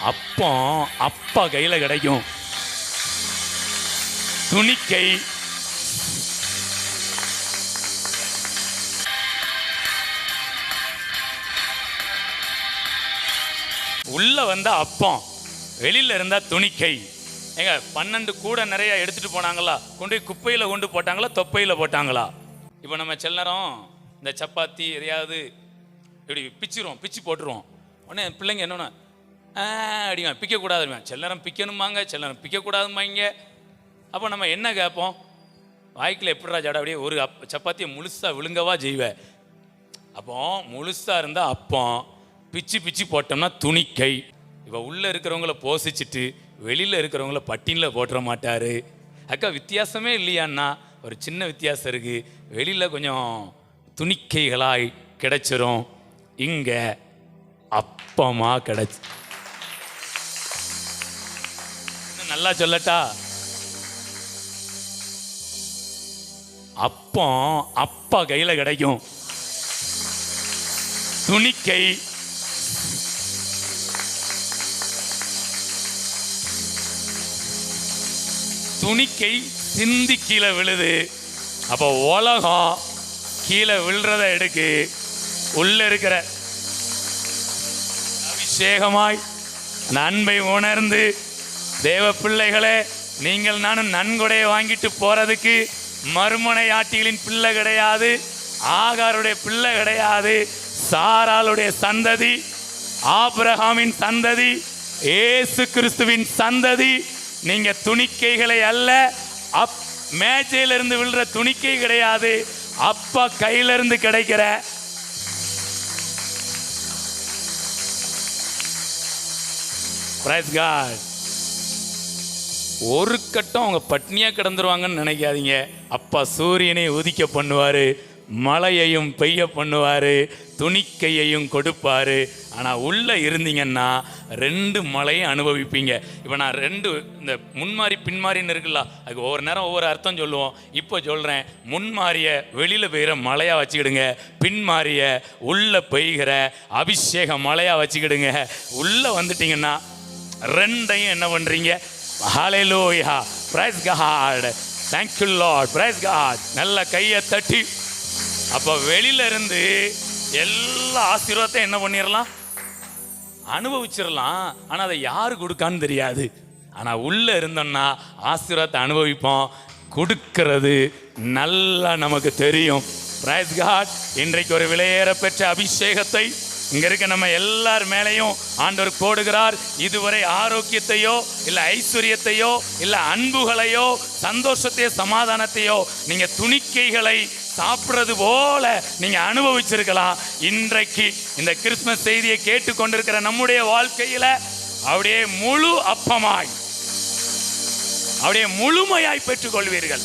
அப்பம் அப்பா கையில் கிடைக்கும். துணிக்கை. உள்ள வந்தா அப்பம் வெளியில இருந்தா துணிக்கை. ஏங்க பன்னெண்டு கூட நிறைய எடுத்துட்டு போனாங்களா? கொண்டு போய் குப்பையில கொண்டு போட்டாங்களா தொப்பையில போட்டாங்களா? இப்போ நம்ம சில நேரம் இந்த சப்பாத்தி எதையாவது இப்படி பிச்சிருவோம் பிச்சு போட்டுருவோம். உடனே பிள்ளைங்க என்னன்னா அப்படிங்க பிக்கக்கூடாதுங்க சில நேரம் பிக்கணுமாங்க சில நேரம் பிக்கக்கூடாதுமாங்க அப்போ நம்ம என்ன கேட்போம் வாய்க்கில் எப்படிடா ஜட அப்படியே ஒரு அப் சப்பாத்தியை முழுசாக விழுங்கவா செய்வேன் அப்போ முழுசாக இருந்தால் அப்பம் பிச்சு பிச்சு போட்டோம்னா துணிக்கை. இப்போ உள்ளே இருக்கிறவங்கள போசிச்சுட்டு வெளியில் இருக்கிறவங்கள பட்டினில் போட்டுற மாட்டார். அக்கா வித்தியாசமே இல்லையான்னா ஒரு சின்ன வித்தியாசம் இருக்குது வெளியில் கொஞ்சம் துணிக்கைகளாய் கிடைச்சிரும். இங்கே அப்பமாக கிடச்சி நல்லா சொல்லட்டா. அப்பம் அப்பா கையில கிடைக்கும். துணிக்கை. துணிக்கை சிந்தி கீழே விழுது. அப்போ உலகம் கீழே விழுறத எடுக்கு. உள்ள இருக்கிற அபிஷேகமாய் நன்மை உணர்ந்து தேவ பிள்ளைகளே நீங்கள் நானும் நன்கொடையை வாங்கிட்டு போறதுக்கு மறுமனை ஆட்டிகளின் பிள்ளை கிடையாது ஆகாருடைய பிள்ளை கிடையாது சாராளுடைய சந்ததி ஆப்ரஹாமின் சந்ததி ஏசு கிறிஸ்துவின் சந்ததி. நீங்க துணிக்கைகளை அல்ல அப் மேஜையிலிருந்து விழுற துணிக்கை கிடையாது அப்பா கையிலிருந்து கிடைக்கிற. பிரைஸ் காட் ஒரு கட்டம் அவங்க பட்னியாக கிடந்துருவாங்கன்னு நினைக்காதீங்க. அப்பா சூரியனை உதிக்க பண்ணுவார் மழையையும் பெய்ய பண்ணுவார் துணிக்கையையும் கொடுப்பார். ஆனால் உள்ளே இருந்தீங்கன்னா ரெண்டு மழையும் அனுபவிப்பீங்க. இப்போ நான் ரெண்டு இந்த முன்மாறி பின்மாறின்னு இருக்குல்ல அதுக்கு ஒவ்வொரு நேரம் ஒவ்வொரு அர்த்தம் சொல்லுவோம். இப்போ சொல்கிறேன் முன்மாறிய வெளியில் பெய்கிற மழையாக வச்சுக்கிடுங்க பின்மாறிய உள்ளே பெய்கிற அபிஷேக மழையாக வச்சுக்கிடுங்க. உள்ளே வந்துட்டிங்கன்னா ரெண்டையும் என்ன பண்ணுறீங்க hallelujah praise god. Thank you lord. Praise நல்ல கையை தட்டி. அப்ப வெளியில இருந்து எல்லா ஆசீர்வாதத்தையும் என்ன பண்ணிடலாம் அனுபவிச்சிடலாம் ஆனா அதை யாரு கொடுக்கான்னு தெரியாது. ஆனா உள்ள இருந்தோம்னா ஆசீர்வாதத்தை அனுபவிப்போம். கொடுக்கிறது நல்லா நமக்கு தெரியும். பிரைஸ் காட் இன்றைக்கு ஒரு விலையேற பெற்ற அபிஷேகத்தை இங்க இருக்க நம்ம எல்லார் மேலேயும் ஆண்டவர் போடுகிறார். இதுவரை ஆரோக்கியத்தையோ இல்ல ஐஸ்வர்யத்தையோ இல்ல அன்புகளையோ சந்தோஷத்தையோ சமாதானத்தையோ நீங்க துணிக்கைகளை சாப்பிடுறது போல நீங்க அனுபவிச்சிருக்கலாம். இன்றைக்கு இந்த கிறிஸ்மஸ் செய்தியை கேட்டுக்கொண்டிருக்கிற நம்முடைய வாழ்க்கையில அப்படியே முழு அப்பமாய் அப்படியே முழுமையாய் பெற்றுக்கொள்வீர்கள்.